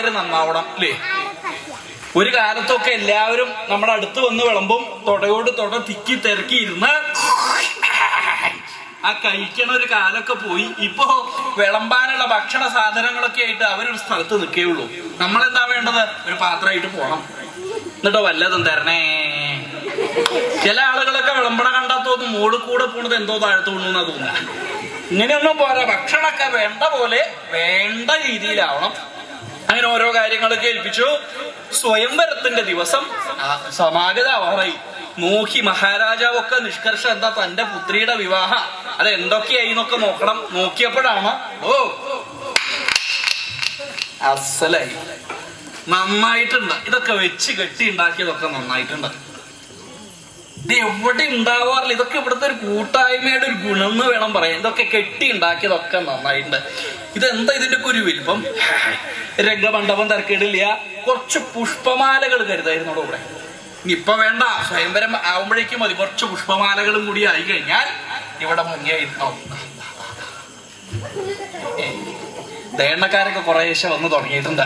ആൾക്കാർ നന്നാവണം അല്ലേ? ഒരു കാലത്തൊക്കെ എല്ലാവരും നമ്മുടെ അടുത്ത് വന്ന് വിളമ്പും തൊടയോട് തൊട തിക്കി തിരക്കി ഇരുന്ന് ആ കഴിക്കണ ഒരു കാലൊക്കെ പോയി. ഇപ്പോ വിളമ്പാനുള്ള ഭക്ഷണ സാധനങ്ങളൊക്കെ ആയിട്ട് അവരൊരു സ്ഥലത്ത് നിൽക്കേ ഉള്ളൂ. നമ്മളെന്താ വേണ്ടത്? ഒരു പാത്രമായിട്ട് പോണം. എന്നിട്ടോ വല്ലതും തരണേ. ചില ആളുകളൊക്കെ വിളമ്പണ കണ്ടാ തോന്നും മോൾ കൂടെ പോണത് എന്തോ താഴത്തു കൊണ്ടുവന്നാ തോന്നുക ഇങ്ങനെയൊന്നും പോരാ. ഭക്ഷണമൊക്കെ വേണ്ട പോലെ വേണ്ട രീതിയിലാവണം. അങ്ങനെ ഓരോ കാര്യങ്ങളൊക്കെ ഏൽപ്പിച്ചു സ്വയംവരത്തിന്റെ ദിവസം സമാഗത സമാഗതാവാറായി നോക്കി മഹാരാജാവൊക്കെ നിഷ്കർഷം എന്താ തന്റെ പുത്രിയുടെ വിവാഹ? അത് എന്തൊക്കെയായി എന്നൊക്കെ നോക്കണം. നോക്കിയപ്പോഴാണ് ഓ അസലായി. നന്നായിട്ടുണ്ട്. ഇതൊക്കെ വെച്ച് കെട്ടി ഉണ്ടാക്കിയതൊക്കെ നന്നായിട്ടുണ്ട്. ഇത് എവിടെ ഉണ്ടാവാറില്ല. ഇതൊക്കെ ഇവിടുത്തെ ഒരു കൂട്ടായ്മയുടെ ഒരു ഗുണം എന്ന് വേണം പറയാൻ. ഇതൊക്കെ കെട്ടി ഉണ്ടാക്കിയതൊക്കെ നന്നായിട്ടുണ്ട്. ഇതെന്താ ഇതിന്റെ കുരുവിൽപ്പം വലിപ്പം രംഗമണ്ഡപം തിരക്കേടില്ല. കുറച്ച് പുഷ്പമാലകൾ കരുതായിരുന്നു ഇവിടെ ഇപ്പൊ വേണ്ട. സ്വയംവരം ആവുമ്പോഴേക്കും മതി. കുറച്ച് പുഷ്പമാലകളും കൂടി ആയി കഴിഞ്ഞാൽ ഇവിടെ മുങ്ങിയായിരുന്നു ദേണ്ണക്കാരൊക്കെ കുറേശ്ശെ വന്ന് തുടങ്ങിയിട്ടുണ്ട്.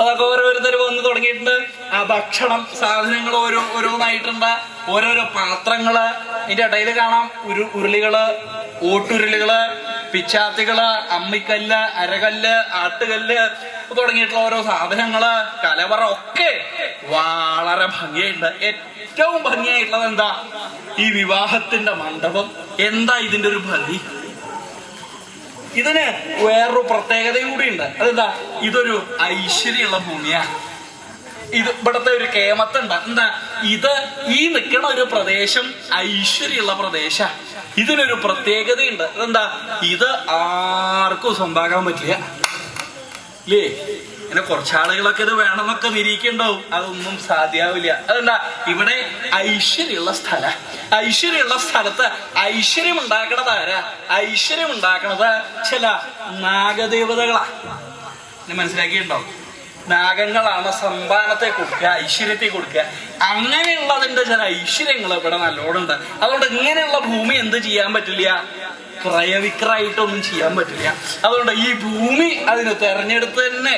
അതൊക്കെ ഓരോരുത്തർ വന്ന് തുടങ്ങിയിട്ടുണ്ട്. ആ ഭക്ഷണം സാധനങ്ങൾ ഓരോ ഓരോന്നായിട്ടുണ്ട്. ഓരോരോ പാത്രങ്ങൾ. ഇതിന്റെ ഇടയിൽ കാണാം. ഉരു ഉരുളികൾ ഓട്ടുരുളികൾ. പിച്ചാത്തികൾ അമ്മിക്കല്ല് അരകല്ല് ആട്ടുകല്ല് തുടങ്ങിയിട്ടുള്ള ഓരോ സാധനങ്ങൾ കലവറ ഒക്കെ വളരെ ഭംഗിയുണ്ട് ഏറ്റവും ഭംഗിയായിട്ടുള്ളത് എന്താ? ഈ വിവാഹത്തിന്റെ മണ്ഡപം. എന്താ ഇതിന്റെ ഒരു ഭംഗി? ഇതിന് വേറൊരു പ്രത്യേകതയും കൂടി ഉണ്ട് അതെന്താ? ഇതൊരു ഐശ്വര്യമുള്ള ഭൂമിയാ ഇത് ഇവിടത്തെ ഒരു കേമത്തുണ്ട്. എന്താ? ഇത് ഈ നിൽക്കുന്ന ഒരു പ്രദേശം ഐശ്വര്യമുള്ള പ്രദേശ. ഇതിനൊരു പ്രത്യേകതയുണ്ട്. അതെന്താ? ഇത് ആർക്കും സ്വന്താക്കാൻ പറ്റില്ല. ഇല്ലേ പിന്നെ കുറച്ചാളുകളൊക്കെ ഇത് വേണമെന്നൊക്കെ നിരീക്കുണ്ടാവും അതൊന്നും സാധ്യാവില്ല. അതെന്താ? ഇവിടെ ഐശ്വര്യമുള്ള സ്ഥല. ഐശ്വര്യമുള്ള സ്ഥലത്ത് ഐശ്വര്യം ഉണ്ടാക്കണത് ആരാ? ഐശ്വര്യം ഉണ്ടാക്കണത് ചില നാഗദേവതകളാ. മനസ്സിലാക്കിയിട്ടുണ്ടാവും നാഗങ്ങളാണ് സമ്പാനത്തെ കൊടുക്കുക ഐശ്വര്യത്തെ കൊടുക്കുക അങ്ങനെയുള്ളതിന്റെ ചില ഐശ്വര്യങ്ങൾ ഇവിടെ നല്ലോണുണ്ട് അതുകൊണ്ട് ഇങ്ങനെയുള്ള ഭൂമി എന്ത് ചെയ്യാൻ പറ്റില്ല ക്രയവിക്രയായിട്ടൊന്നും ചെയ്യാൻ പറ്റില്ല അതുകൊണ്ട് ഈ ഭൂമി അതിന് തെരഞ്ഞെടുത്ത് തന്നെ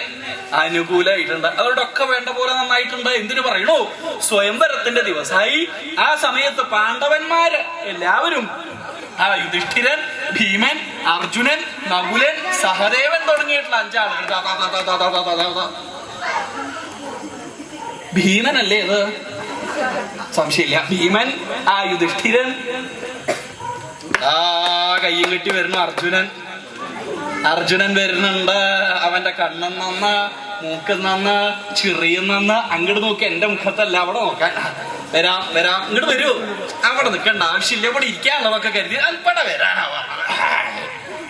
അനുകൂലമായിട്ടുണ്ട് അതുകൊണ്ടൊക്കെ വേണ്ട പോലെ നന്നായിട്ടുണ്ട് എന്തിനു പറയണു സ്വയംവരത്തിന്റെ ദിവസമായി ആ സമയത്ത് പാണ്ഡവന്മാര് എല്ലാവരും ആ യുധിഷ്ഠിരൻ ഭീമൻ അർജുനൻ നകുലൻ സഹദേവൻ തുടങ്ങിയിട്ടുള്ള അഞ്ചാളുകൾ ഭീമനല്ലേ ഇത്? സംശയമില്ല. ഭീമൻ ആ യുധിഷ്ഠിരൻ ആ കയ്യും കെട്ടി വരുന്നു അർജുനൻ അർജുനൻ വരുന്നുണ്ട്. അവന്റെ കണ്ണൻ നന്ന് മൂക്ക് നന്ന് ചെറിയ നന്ന്. അങ്ങോട്ട് നോക്കി എന്റെ മുഖത്തല്ല അവിടെ നോക്കാൻ. വരാം വരാം. ഇങ്ങോട്ട് വരൂ. അവിടെ നിൽക്കണ്ട. ആവശ്യമില്ല ഇവിടെ ഇരിക്കാനുള്ളതൊക്കെ കരുതി. അല്പട വരാനാവാ.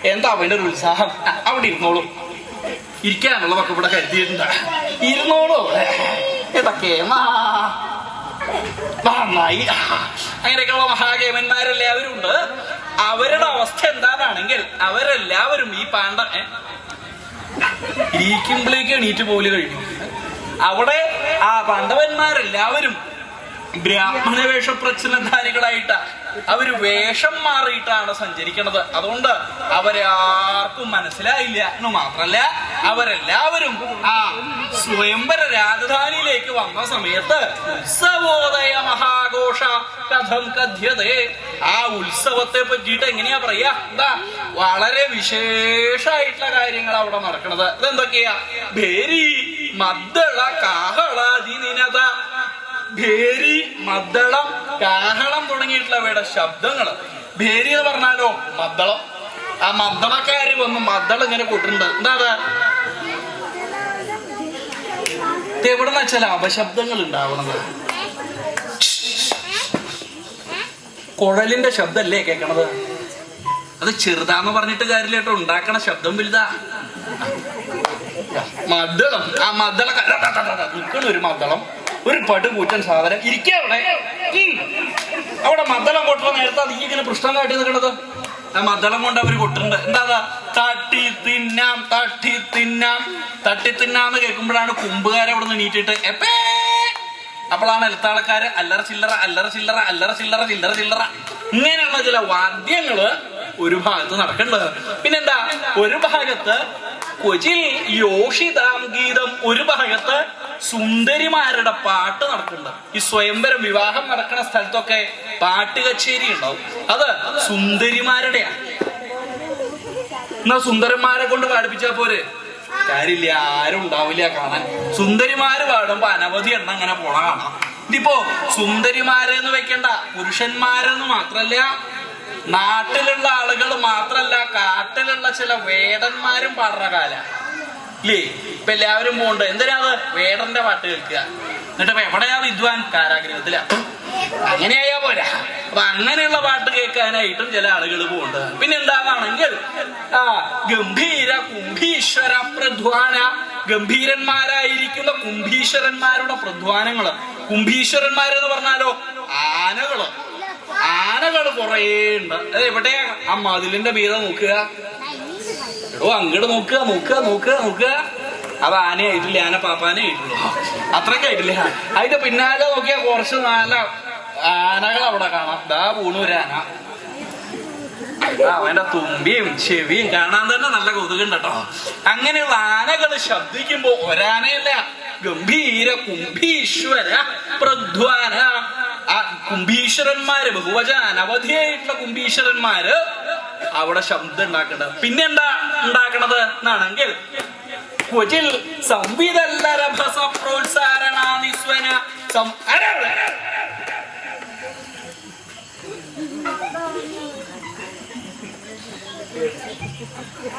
എന്താ അവന്റെ ഒരു ഉത്സാഹം? അവിടെ ഇരുന്നോളൂ. ഇരിക്കാനുള്ളതൊക്കെ ഇവിടെ കരുതിയിട്ടുണ്ട്. ഇരുന്നോളൂ. ഇതൊക്കെ നന്നായി. അങ്ങനെയൊക്കെയുള്ള മഹാഗേമന്മാരെല്ലാവരും ഉണ്ട് അവരുടെ അവസ്ഥ എന്താണെങ്കിൽ അവരെല്ലാവരും ഈ പാണ്ഡ? ഇരിക്കുമ്പോഴേക്ക് എണീറ്റ് പോൽ കഴിഞ്ഞു. അവിടെ ആ പാണ്ഡവന്മാരെല്ലാവരും ബ്രാഹ്മണ വേഷപ്രച്ഛന്നധാരികളായിട്ടാ അവർ വേഷം മാറിയിട്ടാണ് സഞ്ചരിക്കുന്നത് അതുകൊണ്ട് അവരെ ആർക്കും മനസ്സിലായില്ല എന്ന് മാത്രല്ല അവരെല്ലാവരും ആ സ്വയംവര രാജധാനിയിലേക്ക് വന്ന സമയത്ത് ഉത്സവോദയ മഹാഘോഷ കഥം കഥ്യതേ. ആ ഉത്സവത്തെ പറ്റിയിട്ട് എങ്ങനെയാ പറയാ? എന്താ വളരെ വിശേഷമായിട്ടുള്ള കാര്യങ്ങൾ അവിടെ നടക്കുന്നത് ഇതെന്തൊക്കെയാ? ഭേരി മദ്ദള കാഹള ദിനത ഭേരി മദ്ദളം കാഹളം തുടങ്ങിയിട്ടുള്ളവയുടെ ശബ്ദങ്ങൾ ഭേരി എന്ന് പറഞ്ഞാലോ മദ്ദളം ആ മദ്ദളക്കാര് വന്ന് മദ്ദളം ഇങ്ങനെ കൂട്ടുന്നുണ്ട് എന്താ അത്? എവിടെന്ന് വെച്ചാൽ അപശബ്ദങ്ങൾ ഉണ്ടാവണത് കുഴലിന്റെ ശബ്ദല്ലേ കേൾക്കണത് അത് ചെറുതാന്ന് പറഞ്ഞിട്ട് കാര്യമില്ല കേട്ടോ ഉണ്ടാക്കണ ശബ്ദം വലുതാ മദ്ദളം ആ മദ്ദള ഒരു മദ്ദളം ഒരു പടുകൂറ്റൻ സാധനം ഇരിക്കുക അവിടെ മദ്ദളം കൊട്ടുന്ന നേരത്തെ നീ ഇങ്ങനെ പ്രശ്നം കാട്ടി നിൽക്കണത്? മദ്ദളം കൊണ്ട് അവർ കൊട്ടുണ്ട്. എന്താ? തട്ടി തിന്നാം തട്ടി തിന്നാം. തട്ടി തിന്നാന്ന് കേൾക്കുമ്പോഴാണ് കുമ്പുകാരെ അവിടെ നിന്ന് നീട്ടിട്ട് എപ്പേ? അപ്പോഴാണ് എഴുത്താളക്കാര് അല്ലറ ചില്ലറ അല്ലറ ചില്ലറ അല്ലറ ചില്ലറ ചില്ലറ ചില്ലറ. ഇങ്ങനെയുള്ള ചില വാദ്യങ്ങൾ ഒരു ഭാഗത്ത് നടക്കേണ്ടത് പിന്നെന്താ? ഒരു ഭാഗത്ത് കൊച്ചിൽ യോഷിതാം ഗീതം ഒരു ഭാഗത്ത് സുന്ദരിമാരുടെ പാട്ട് നടക്കുന്നുണ്ട്. ഈ സ്വയംവരം വിവാഹം നടക്കുന്ന സ്ഥലത്തൊക്കെ പാട്ട് കച്ചേരി ഉണ്ടാവും. അത് സുന്ദരിമാരുടെയാണ്. എന്നാ സുന്ദരന്മാരെ കൊണ്ട് പാടിപ്പിച്ചാ പോരെ? കാര്യമില്ല ആരും ഉണ്ടാവില്ല കാണാൻ. സുന്ദരിമാര് പാടുമ്പോ അനവധി എണ്ണം അങ്ങനെ പോണ കാണാം. ഇതിപ്പോ സുന്ദരിമാരെന്ന് വെക്കണ്ട പുരുഷന്മാരെന്ന് മാത്രല്ല നാട്ടിലുള്ള ആളുകൾ മാത്രല്ല കാട്ടിലുള്ള ചില വേദന്മാരും പാടുന്ന കാല. ഇല്ലേ? ഇപ്പൊ എല്ലാവരും പോണ്ട് എന്തിനാ അത് വേടന്റെ പാട്ട് കേൾക്കുക. എന്നിട്ട് എവിടെയാ വിദ്വാൻ കാരാഗ്രഹത്തില? അങ്ങനെയായാ പോരാ. അപ്പൊ അങ്ങനെയുള്ള പാട്ട് കേൾക്കാനായിട്ടും ചില ആളുകൾ പോകണ്ട. പിന്നെ എന്താണെങ്കിൽ ആ ഗംഭീര കുംഭീശ്വര പ്രധ്വാന ഗംഭീരന്മാരായിരിക്കുന്ന കുംഭീശ്വരന്മാരുടെ പ്രധ്വാനങ്ങൾ. കുംഭീശ്വരന്മാരെന്ന് പറഞ്ഞാലോ ആനകൾ. ആനകൾ കുറേ ഉണ്ട് അത് എവിടെയാ? ആ മതിലിന്റെ മീതെ നോക്കുക. എടോ അങ്ങോട്ട് നോക്കുക നോക്കുക നോക്കുക നോക്കുക അത് ആനയായിട്ടില്ല ആന പാപ്പാനെ ആയിട്ടുള്ളൂ അത്രയ്ക്ക് ആയിട്ടില്ല? അതിന്റെ പിന്നാലെ നോക്കിയാൽ കുറച്ച് നല്ല ആനകൾ അവിടെ കാണാം. ദാ പൂണൂരാന അവന്റെ തുമ്പിയും ചെവിയും കാണാൻ തന്നെ നല്ല കൊതുകുണ്ട് അങ്ങനെയുള്ള ആനകൾ ശബ്ദിക്കുമ്പോ ഒരാനയല്ല ഗംഭീര കുംഭീശ്വര പ്രധ്വാന. കുംഭീശ്വരന്മാര് ബഹുവചന അനവധിയായിട്ടുള്ള കുംഭീശ്വരന്മാര് അവിടെ ശബ്ദം ഉണ്ടാക്കേണ്ടത് പിന്നെ എന്താ ഉണ്ടാക്കണത്? എന്നാണെങ്കിൽ സംവിധല്ല രഭസ പ്രോത്സാരണ നിസ്വന സം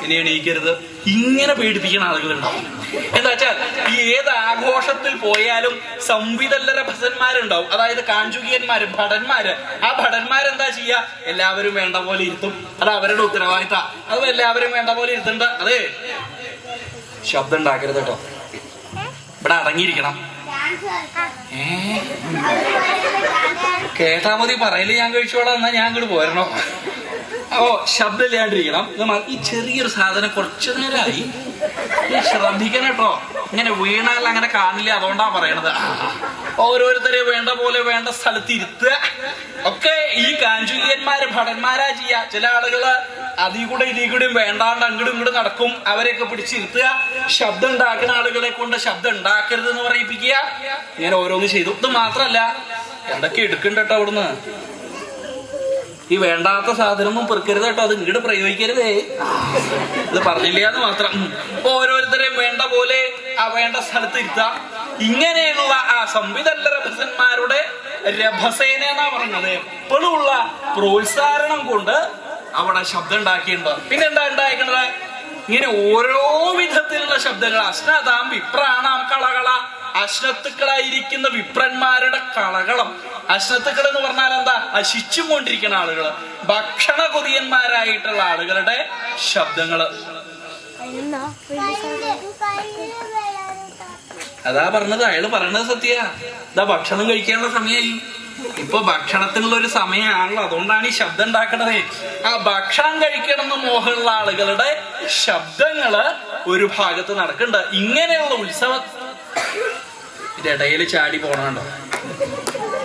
ഇനി എണീക്കരുത്. ഇങ്ങനെ പേടിപ്പിക്കുന്ന ആളുകളുണ്ടാവും എന്താ വെച്ചാൽ ഈ ഏത് ആഘോഷത്തിൽ പോയാലും സംവിതല്ലര ഭസന്മാരുണ്ടാവും. അതായത് കാഞ്ചുകിയന്മാര് ഭടന്മാര്. ആ ഭടന്മാരെന്താ ചെയ്യാ? എല്ലാവരും വേണ്ട പോലെ ഇരുത്തും. അത് അവരുടെ ഉത്തരവാദിത്ത. അത് എല്ലാവരും വേണ്ട പോലെ ഇരുത്തണ്ട. അതെ? ശബ്ദം ഉണ്ടാക്കരുത് കേട്ടോ. ഇവിടെ അടങ്ങിയിരിക്കണം. ഏ? കേട്ടാ മതി പറയൽ ഞാൻ കഴിച്ചോളാം. എന്നാ ഞാൻ ഇങ്ങോട്ട് പോരണോ? ഓ ശബ്ദമില്ലാണ്ടിരിക്കണം ഈ ചെറിയൊരു സാധനം കുറച്ചു നേരമായി. ശ്രദ്ധിക്കണം കേട്ടോ. ഇങ്ങനെ വീണാൽ അങ്ങനെ കാണില്ല അതുകൊണ്ടാ പറയണത്. ഓരോരുത്തരെ വേണ്ട പോലെ വേണ്ട സ്ഥലത്ത് ഇരുത്തുക. ഒക്കെ ഈ കാഞ്ചുകിയന്മാര് ഭടന്മാരാ ചെയ്യാ. ചില ആളുകൾ അതിൽ കൂടെ ഇതിൽ കൂടെയും വേണ്ടാണ്ട് അങ്ങോട്ടും ഇങ്ങോട്ടും നടക്കും. അവരെയൊക്കെ പിടിച്ചിരുത്തുക. ശബ്ദം ഉണ്ടാക്കുന്ന ആളുകളെ കൊണ്ട് ശബ്ദം ഉണ്ടാക്കരുത് എന്ന് പറയിപ്പിക്കുക. ഇങ്ങനെ ഓരോന്ന് ചെയ്തു. ഇത് മാത്രല്ല എന്തൊക്കെ എടുക്കണ്ടട്ടോ അവിടുന്ന്? ഈ വേണ്ടാത്ത സാധനമൊന്നും പെറുക്കരുത് കേട്ടോ അത് ഇങ്ങോട്ട് പ്രയോഗിക്കരുതേ. ഇത് പറഞ്ഞില്ല എന്ന് മാത്രം ഓരോരുത്തരെയും വേണ്ട പോലെ ആ വേണ്ട സ്ഥലത്ത് ഇരുത്താം. ഇങ്ങനെയുള്ള ആ സംവിധല്ല രഭസന്മാരുടെ രഭസേന എന്നാ പറഞ്ഞത് എപ്പോഴും ഉള്ള പ്രോത്സാഹനം കൊണ്ട് അവിടെ ശബ്ദം ഉണ്ടാക്കിയിട്ടുണ്ട്. പിന്നെ എന്താ ഉണ്ടായിരിക്കണത് ഇങ്ങനെ ഓരോ വിധത്തിലുള്ള ശബ്ദങ്ങൾ. അശ്നതാം വിപ്രാണാം കളകള അശ്നത്തുക്കളായിരിക്കുന്ന വിപ്രന്മാരുടെ കളകളം. അശ്നത്തുക്കൾ എന്ന് പറഞ്ഞാൽ എന്താ? അശിച്ചും കൊണ്ടിരിക്കുന്ന ആളുകൾ ഭക്ഷണ കൊതിയന്മാരായിട്ടുള്ള ആളുകളുടെ ശബ്ദങ്ങൾ. അതാ പറഞ്ഞത്. അയാൾ പറയണത് സത്യ. ഇതാ ഭക്ഷണം കഴിക്കാനുള്ള സമയമായി ഇപ്പൊ ഭക്ഷണത്തിനുള്ള ഒരു സമയമാണല്ലോ അതുകൊണ്ടാണ് ഈ ശബ്ദം ഉണ്ടാക്കണത്. ആ ഭക്ഷണം കഴിക്കണം എന്ന് മോഹമുള്ള ആളുകളുടെ ശബ്ദങ്ങൾ ഒരു ഭാഗത്ത് നടക്കുന്നുണ്ട്. ഇങ്ങനെയുള്ള ഉത്സവ ഇടയിൽ ചാടി പോണുണ്ടോ?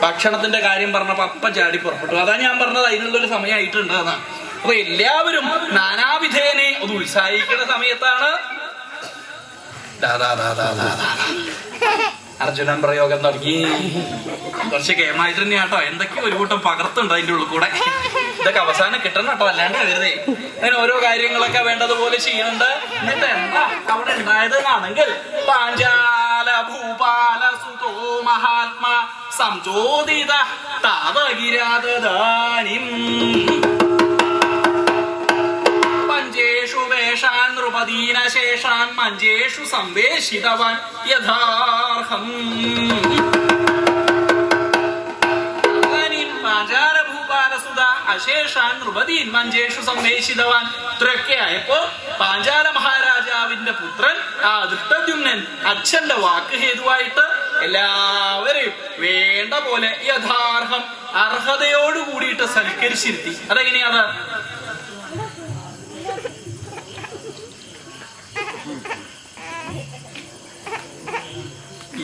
ഭക്ഷണത്തിന്റെ കാര്യം പറഞ്ഞപ്പോ അപ്പ ചാടി പുറപ്പെട്ടു. അതാ ഞാൻ പറഞ്ഞത് അതിനുള്ള ഒരു സമയമായിട്ടുണ്ട് എന്നാണ് അപ്പൊ എല്ലാവരും നാനാവിധേനെ ഒന്ന് ഉത്സാഹിക്കുന്ന സമയത്താണ്. അർജുനൻ പ്രയോഗം തുടങ്ങി. കുറച്ച് കേമായിട്ട് തന്നെയാട്ടോ എന്തൊക്കെയോ ഒരു കൂട്ടം പകർത്തുണ്ട് അതിന്റെ ഉള്ളിൽ കൂടെ. ഇതൊക്കെ അവസാനം കിട്ടണം കേട്ടോ അല്ലാണ്ട് വരുതേ അങ്ങനെ ഓരോ കാര്യങ്ങളൊക്കെ വേണ്ടതുപോലെ ചെയ്യുന്നുണ്ട്. എന്നിട്ട് എന്താ? അവിടെ ഉണ്ടായത് എന്നാണെങ്കിൽ പാഞ്ചാല ഭൂപാല മഹാത്മാ സംചോദിത താവകിരാതാനിം പഞ്ചേഷു വേഷാൻ നൃപദീനശേഷാൻ മഞ്ചേഷു സംവേശിതവാൻ യഥാർഹം അശേഷാൻ നൃപതീൻ മഞ്ചേഷു സംവേശിതവാൻ. ഇത്രയൊക്കെ ആയപ്പോ പാഞ്ചാല മഹാരാജാവിന്റെ പുത്രൻ ആ ദൃഷ്ടദ്യുമ്നൻ അച്ഛന്റെ വാക്ക് ഹേതുവായിട്ട് എല്ലാവരെയും വേണ്ട പോലെ യഥാർഹം അർഹതയോട് കൂടിയിട്ട് സൽക്കരിച്ചിരുത്തി. അതെങ്ങനെയാണ്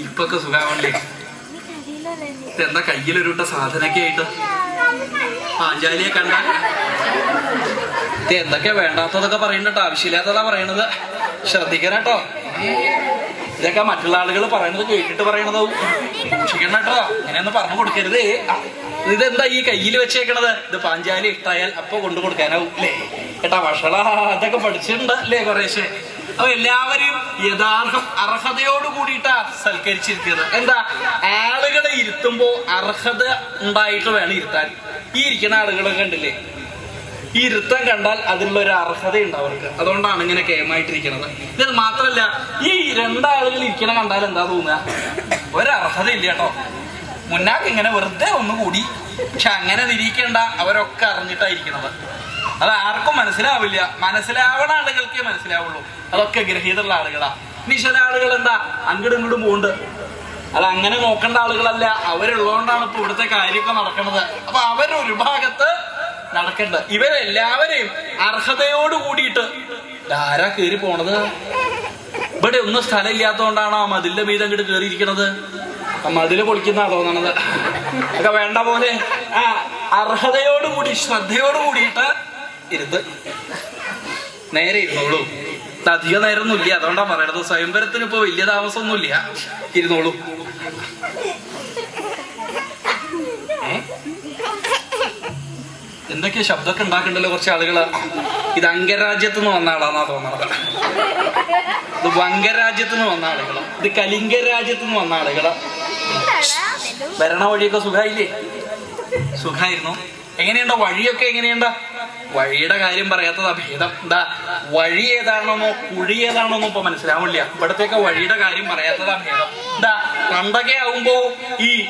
ഇപ്പൊക്കെ സുഖാവണ്ടേ എന്താ കയ്യിലൊരുട്ട സാധനൊക്കെ ആയിട്ട്? പാഞ്ചാലിയെ കണ്ടാൽ ഇത് എന്തൊക്കെ വേണ്ടാത്തതൊക്കെ പറയണ്ടട്ടോ ആവശ്യമില്ലാത്തതാ പറയണത്. ശ്രദ്ധിക്കണം കേട്ടോ ഇതൊക്കെ മറ്റുള്ള ആളുകൾ പറയണത് കേട്ടിട്ട് പറയണത് സൂക്ഷിക്കണം കേട്ടോ ഇങ്ങനെയൊന്നും പറഞ്ഞു കൊടുക്കരുത്. ഇതെന്താ ഈ കയ്യിൽ വെച്ചേക്കണത്? ഇത് പാഞ്ചാലി ഇഷ്ടായാൽ അപ്പൊ കൊണ്ടു കൊടുക്കാനാവും അല്ലേ കേട്ടാ വഷള അതൊക്കെ പഠിച്ചിട്ടുണ്ട് അല്ലേ കുറേശ്ശെ? അപ്പൊ എല്ലാവരെയും യഥാർത്ഥം അർഹതയോട് കൂടിയിട്ടാ സൽക്കരിച്ചിരിക്കുന്നത്. എന്താ? ആളുകളെ ഇരുത്തുമ്പോ അർഹത ഉണ്ടായിട്ട് വേണം ഇരുത്താൻ. ഈ ഇരിക്കുന്ന ആളുകളെ കണ്ടില്ലേ ഈ ഇരുത്തം കണ്ടാൽ അതിനുള്ള ഒരു അർഹതയുണ്ട് അവർക്ക്. അതുകൊണ്ടാണ് ഇങ്ങനെ കേമായിട്ടിരിക്കുന്നത് ഇത് മാത്രല്ല ഈ രണ്ടാളുകൾ ഇരിക്കണ കണ്ടാൽ എന്താ തോന്നുക? ഒരർഹത ഇല്ല കേട്ടോ. മുന്നാക്ക് ഇങ്ങനെ വെറുതെ ഒന്ന് കൂടി പക്ഷെ അങ്ങനെ നിരീക്കേണ്ട അവരൊക്കെ അറിഞ്ഞിട്ടായിരിക്കുന്നത്. അത് ആർക്കും മനസ്സിലാവില്ല. മനസ്സിലാവണ ആളുകൾക്കേ മനസ്സിലാവുള്ളൂ. അതൊക്കെ ഗ്രഹീതമുള്ള ആളുകളാ. ഇനി ചില ആളുകൾ എന്താ? അങ്ങോട്ടും ഇങ്ങോട്ടും പോകുന്നുണ്ട് അത് അങ്ങനെ നോക്കേണ്ട ആളുകളല്ല. അവരുള്ളതുകൊണ്ടാണ് ഇപ്പൊ ഇവിടുത്തെ കാര്യമൊക്കെ നടക്കുന്നത്. അപ്പൊ അവരൊരു ഭാഗത്ത് നടക്കണ്ട ഇവരെല്ലാവരെയും അർഹതയോട് കൂടിയിട്ട് ആരാ കേറി പോണത്? ഇവിടെ ഒന്നും സ്ഥലം ഇല്ലാത്തതുകൊണ്ടാണോ ആ മതിലിന്റെ മീത് അങ്ങോട്ട് കേറിയിരിക്കണത്? ആ മതിൽ പൊളിക്കുന്ന തോന്നണത് ഒക്കെ വേണ്ട പോലെ ആ അർഹതയോട് കൂടി ശ്രദ്ധയോട് കൂടിയിട്ട് ഇരുന്ന്. നേരെ ഇരുന്നോളൂ. അധിക ഇല്ല അതുകൊണ്ടാ പറയണത്. സ്വയംവരത്തിന് ഇപ്പൊ വലിയ താമസമൊന്നുമില്ല. ഇരുന്നോളൂ. എന്തൊക്കെയാ ശബ്ദമൊക്കെ ഉണ്ടാക്കണ്ടല്ലോ കുറച്ച് ആളുകൾ. ഇത് അംഗരാജ്യത്ത് നിന്ന് വന്ന ആളാന്നാ തോന്നണത്. ഇത് വംഗരാജ്യത്ത് നിന്ന് വന്ന ആളുകൾ. ഇത് കലിംഗ രാജ്യത്ത് നിന്ന് വന്ന ആളുകൾ. ഭരണ വഴിയൊക്കെ സുഖമായില്ലേ സുഖമായിരുന്നു എങ്ങനെയുണ്ടോ? വഴിയൊക്കെ എങ്ങനെയുണ്ടോ? വഴിയുടെ കാര്യം പറയാത്തതാ ഭേദം. എന്താ വഴി ഏതാണെന്നോ കുഴി ഏതാണെന്നോ ഇപ്പൊ മനസ്സിലാവില്ല ഇവിടത്തേക്ക് വഴിയുടെ കാര്യം പറയാത്തതാ ഭേദം. എന്താ പണ്ടൊക്കെ ആവുമ്പോ ഈ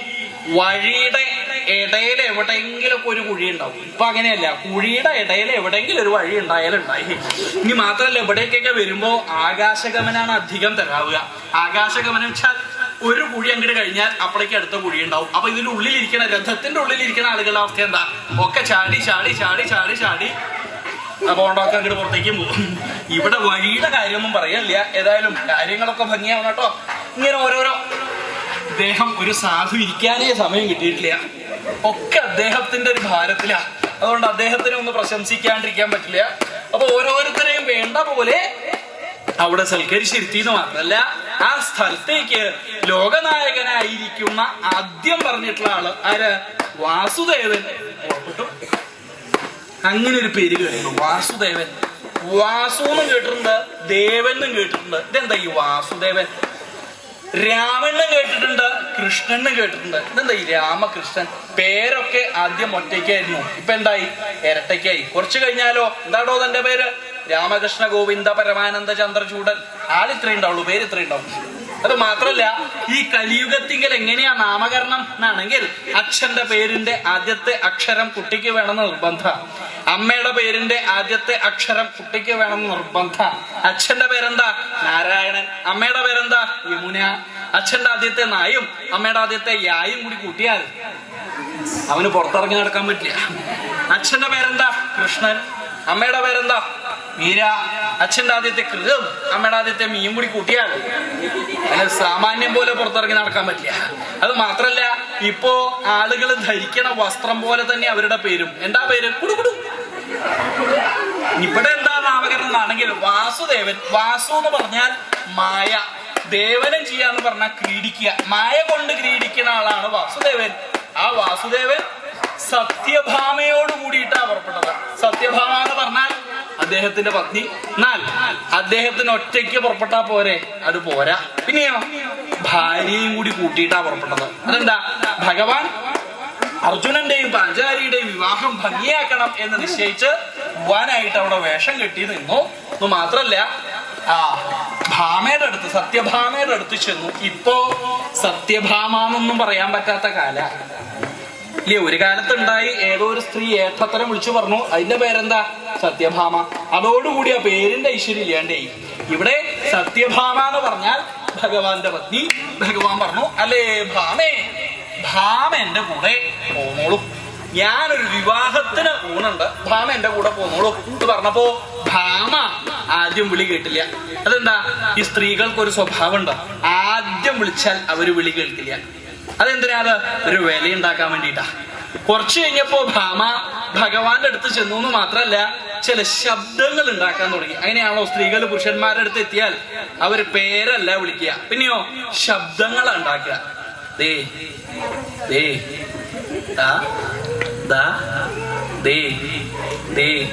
വഴിയുടെ ഇടയിൽ എവിടെയെങ്കിലും ഒക്കെ ഒരു കുഴി ഉണ്ടാവും. ഇപ്പൊ അങ്ങനെയല്ല കുഴിയുടെ ഇടയിൽ എവിടെയെങ്കിലും ഒരു വഴി ഉണ്ടായാലും ഉണ്ടായി ഇനി മാത്രല്ല എവിടേക്കൊക്കെ വരുമ്പോ ആകാശഗമനാണ് അധികം തരാവുക. ആകാശഗമനം വെച്ചാൽ ഒരു കുഴി അങ്ങോട്ട് കഴിഞ്ഞാൽ അപ്പോഴേക്ക് അടുത്ത കുഴി ഉണ്ടാവും. അപ്പൊ ഇതിന്റെ ഉള്ളിലിരിക്കണ രഥത്തിന്റെ ഉള്ളിലിരിക്കണ ആളുകളുടെ അവസ്ഥ എന്താ? ഒക്കെ ചാടി ചാടി ചാടി ചാടി ചാടി. പോണ്ടൊക്കെ അങ്ങോട്ട് പുറത്തേക്കും പോകും. ഇവിടെ വഴിയുടെ കാര്യമൊന്നും പറയല്ല ഏതായാലും കാര്യങ്ങളൊക്കെ ഭംഗിയാവണം കേട്ടോ. ഇങ്ങനെ ഓരോരോ അദ്ദേഹം ഒരു സാധു ഇരിക്കാനേ സമയം കിട്ടിയിട്ടില്ല. ഒക്കെ അദ്ദേഹത്തിന്റെ ഒരു ഭാരത്തിലാ. അതുകൊണ്ട് അദ്ദേഹത്തിനെ ഒന്ന് പ്രശംസിക്കാണ്ടിരിക്കാൻ പറ്റില്ല. അപ്പൊ ഓരോരുത്തരെയും വേണ്ട പോലെ അവിടെ സൽക്കരിച്ചിരുത്തി എന്ന് മാത്രല്ല ആ സ്ഥലത്തേക്ക് ലോകനായകനായിരിക്കുന്ന ആദ്യം പറഞ്ഞിട്ടുള്ള ആൾ ആര്? വാസുദേവൻ. അങ്ങനെ ഒരു പേര് കേട്ടു വാസുദേവൻ. വാസു എന്നും കേട്ടിട്ടുണ്ട് ദേവൻ എന്നും കേട്ടിട്ടുണ്ട്. ഇതെന്താ ഈ വാസുദേവൻ? രാമണ്ണൻ കേട്ടിട്ടുണ്ട്. കൃഷ്ണനും കേട്ടിട്ടുണ്ട്. ഇതെന്താ ഈ രാമകൃഷ്ണൻ. പേരൊക്കെ ആദ്യം ഒറ്റയ്ക്കായിരുന്നു. ഇപ്പൊ എന്തായി? ഇരട്ടയ്ക്കായി. കുറച്ചു കഴിഞ്ഞാലോ? എന്താണോ തന്റെ പേര്? രാമകൃഷ്ണ ഗോവിന്ദ പരമാനന്ദ ചന്ദ്രചൂടൻ ആളിത്രേ ഉണ്ടാവുള്ളൂ പേര് ഇത്രേ ഉണ്ടാവും അത് മാത്രല്ല ഈ കലിയുഗത്തിങ്കൽ എങ്ങനെയാ നാമകരണം എന്നാണെങ്കിൽ അച്ഛന്റെ പേരിന്റെ ആദ്യത്തെ അക്ഷരം കുട്ടിക്ക് വേണം നിർബന്ധ. അമ്മയുടെ പേരിന്റെ ആദ്യത്തെ അക്ഷരം കുട്ടിക്ക് വേണം നിർബന്ധ. അച്ഛന്റെ പേരെന്താ? നാരായണൻ. അമ്മയുടെ പേരെന്താ? യമുന. അച്ഛന്റെ ആദ്യത്തെ നായും അമ്മയുടെ ആദ്യത്തെ യായും കൂടി കൂട്ടിയാൽ അവന് പുറത്തിറങ്ങി നടക്കാൻ പറ്റില്ല. അച്ഛന്റെ പേരെന്താ? കൃഷ്ണൻ. അമ്മയുടെ പേരെന്താ? മീര. അച്ഛന്റെ ആദ്യത്തെ കൃതം. അമ്മയുടെ ആദ്യത്തെ മീൻ കൂടി കൂട്ടിയാണ്. അല്ല സാമാന്യം പോലെ പുറത്തിറങ്ങി നടക്കാൻ പറ്റില്ല. അത് മാത്രല്ല ഇപ്പോ ആളുകൾ ധരിക്കണ വസ്ത്രം പോലെ തന്നെ അവരുടെ പേരും. എന്താ പേര്? കുടുകുടു ഇവിടെ എന്താ നാമകരണം എന്നാണെങ്കിൽ വാസുദേവൻ. വാസു എന്ന് പറഞ്ഞാൽ മായ. ദേവനം ചെയ്യാന്ന് പറഞ്ഞാൽ ക്രീഡിക്കുക. മായ കൊണ്ട് ക്രീഡിക്കുന്ന ആളാണ് വാസുദേവൻ. ആ വാസുദേവൻ സത്യഭാമയോട് കൂടിയിട്ടാണ് പുറപ്പെട്ടത്. സത്യഭാമ എന്ന് പറഞ്ഞാൽ അദ്ദേഹത്തിന്റെ പത്നി. എന്നാൽ അദ്ദേഹത്തിന് ഒറ്റയ്ക്ക് പുറപ്പെട്ടാ പോരെ അത് പോരാ. പിന്നെയോ ഭാര്യയും കൂടി കൂട്ടിയിട്ടാ പുറപ്പെട്ടത്. അതെന്താ? ഭഗവാൻ അർജുനന്റെയും പാഞ്ചാലിയുടെയും വിവാഹം ഭംഗിയാക്കണം എന്ന് നിശ്ചയിച്ച് വാനായിട്ട് അവിടെ വേഷം കെട്ടി നിന്നു. എന്ന് മാത്രല്ല ആ ഭാമയുടെ അടുത്ത് സത്യഭാമയുടെ അടുത്ത് ചെന്നു. ഇപ്പോ സത്യഭാമ എന്നൊന്നും പറയാൻ പറ്റാത്ത കാല. ഇല്ലേ ഒരു കാലത്തുണ്ടായി ഏതോ ഒരു സ്ത്രീ ഏട്ടത്തരം വിളിച്ചു പറഞ്ഞു. അതിന്റെ പേരെന്താ? സത്യഭാമ. അതോടുകൂടി ആ പേരിന്റെ ഐശ്വര്യം ഇല്ലാണ്ടേ. ഇവിടെ സത്യഭാമ എന്ന് പറഞ്ഞാൽ ഭഗവാന്റെ പത്നി. ഭഗവാൻ പറഞ്ഞു അല്ലേ ഭാമേ ഭാമ എന്റെ കൂടെ പോന്നോളൂ. ഞാനൊരു വിവാഹത്തിന് ഊണുണ്ട് ഭാമ എന്റെ കൂടെ പോന്നോളൂ. എന്ന് പറഞ്ഞപ്പോ ഭാമ ആദ്യം വിളി കേട്ടില്ല. അതെന്താ? ഈ സ്ത്രീകൾക്ക് ഒരു സ്വഭാവം ഉണ്ടോ ആദ്യം വിളിച്ചാൽ അവർ വിളി കേൾക്കില്ല. അതെന്തിനാ അത് ഒരു വില ഉണ്ടാക്കാൻ വേണ്ടിയിട്ടാ. കുറച്ചു കഴിഞ്ഞപ്പോ ഭാമ ഭഗവാന്റെ അടുത്ത് ചെന്നു എന്ന് മാത്രല്ല ചില ശബ്ദങ്ങൾ ഉണ്ടാക്കാൻ തുടങ്ങി. അങ്ങനെയാണോ സ്ത്രീകൾ പുരുഷന്മാരുടെ അടുത്ത് എത്തിയാൽ അവർ പേരല്ല വിളിക്കുക. പിന്നെയോ ശബ്ദങ്ങൾ ഉണ്ടാക്കുക. ദാ ദാ ദേ ദേ.